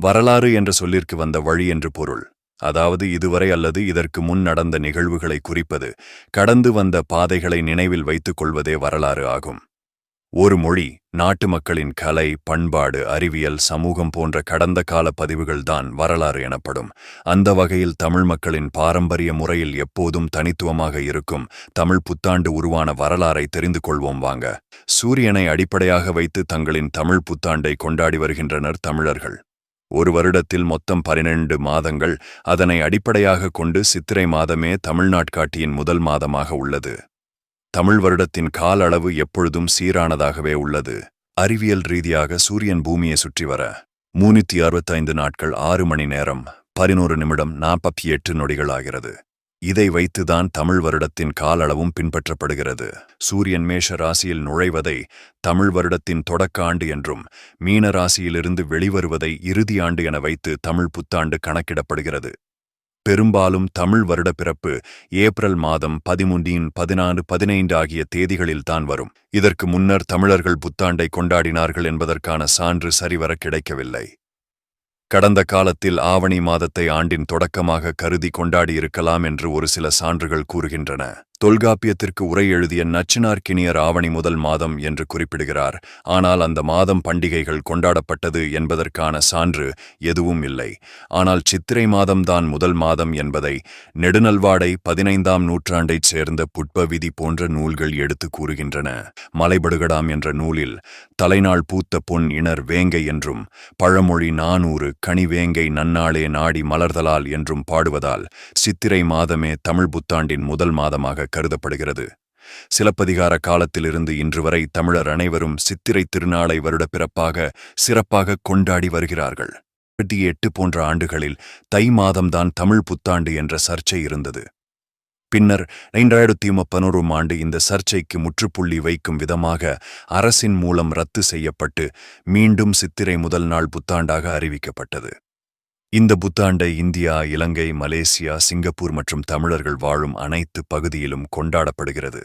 வரலாறு என்ற சொல்லிற்கு வந்த வழி என்று பொருள். அதாவது இதுவரை அல்லது இதற்கு முன் நடந்த நிகழ்வுகளை குறிப்பது கடந்து வந்த பாதைகளை நினைவில் வைத்துக் கொள்வதே வரலாறு ஆகும். ஒரு மொழி நாட்டு மக்களின் கலை பண்பாடு அறிவியல் சமூகம் போன்ற கடந்த கால பதிவுகள்தான் வரலாறு எனப்படும். அந்த வகையில் தமிழ் மக்களின் பாரம்பரிய முறையில் எப்போதும் தனித்துவமாக இருக்கும் தமிழ் புத்தாண்டு உருவான வரலாறை தெரிந்து கொள்வோம் வாங்க. சூரியனை அடிப்படையாக வைத்து தங்களின் தமிழ் புத்தாண்டை கொண்டாடி வருகின்றனர் தமிழர்கள். ஒரு வருடத்தில் மொத்தம் பனிரெண்டு மாதங்கள் அதனை அடிப்படையாக கொண்டு சித்திரை மாதமே தமிழ்நாட்காட்டியின் முதல் மாதமாக உள்ளது. தமிழ் வருடத்தின் கால அளவு எப்பொழுதும் சீரானதாகவே உள்ளது. அறிவியல் ரீதியாக சூரியன் பூமியை சுற்றி வர மூநூத்தி அறுபத்தைந்து நாட்கள் ஆறு மணி நேரம் பதினோரு நிமிடம் நாற்பத்தி எட்டு நொடிகள் ஆகிறது. இதை வைத்துதான் தமிழ் வருடத்தின் கால அளவும் பின்பற்றப்படுகிறது. சூரியன் மேஷ ராசியில் நுழைவதை தமிழ் வருடத்தின் தொடக்க ஆண்டு என்றும் மீன ராசியிலிருந்து வெளிவருவதை இறுதி ஆண்டு என வைத்து தமிழ் புத்தாண்டு கணக்கிடப்படுகிறது. பெரும்பாலும் தமிழ் வருட பிறப்பு ஏப்ரல் மாதம் பதிமூன்றின் பதினாறு பதினைந்து ஆகிய தேதிகளில்தான் வரும். இதற்கு முன்னர் தமிழர்கள் புத்தாண்டை கொண்டாடினார்கள் என்பதற்கான சான்று சரிவர கிடைக்கவில்லை. கடந்த காலத்தில் ஆவணி மாதத்தை ஆண்டின் தொடக்கமாக கருதி கொண்டாடியிருக்கலாம் என்று ஒரு சில சான்றுகள் கூறுகின்றன. தொல்காப்பியத்திற்கு உரை எழுதிய நச்சினார்க்கினியர் ஆவணி முதல் மாதம் என்று குறிப்பிடுகிறார். ஆனால் அந்த மாதம் பண்டிகைகள் கொண்டாடப்பட்டது என்பதற்கான சான்று எதுவும் இல்லை. ஆனால் சித்திரை மாதம்தான் முதல் மாதம் என்பதை நெடுநல்வாடை பதினைந்தாம் நூற்றாண்டைச் சேர்ந்த புட்பவிதி போன்ற நூல்கள் எடுத்து கூறுகின்றன. மலைபடுகடாம் என்ற நூலில் தலைநாள் பூத்த பொன் இணர் வேங்கை என்றும் பழமொழி நானூறு கனிவேங்கை நன்னாளே நாடி மலர்தலால் என்றும் பாடுவதால் சித்திரை மாதமே தமிழ் புத்தாண்டின் முதல் மாதமாக கருதப்படுகிறது. சிலப்பதிகார காலத்திலிருந்து இன்று வரை தமிழர் அனைவரும் சித்திரை திருநாளை வருட பிறப்பாக சிறப்பாக கொண்டாடி வருகிறார்கள். இருபத்தி எட்டு போன்ற ஆண்டுகளில் தை மாதம்தான் தமிழ் புத்தாண்டு என்ற சர்ச்சை இருந்தது. பின்னர் இரண்டாயிரத்தி முப்பனோரும் ஆண்டு இந்த சர்ச்சைக்கு முற்றுப்புள்ளி வைக்கும் விதமாக அரசின் மூலம் ரத்து செய்யப்பட்டு மீண்டும் சித்திரை முதல் நாள் புத்தாண்டாக அறிவிக்கப்பட்டது. இந்த புத்தாண்டை இந்தியா இலங்கை மலேசியா சிங்கப்பூர் மற்றும் தமிழர்கள் வாழும் அனைத்து பகுதியிலும் கொண்டாடப்படுகிறது.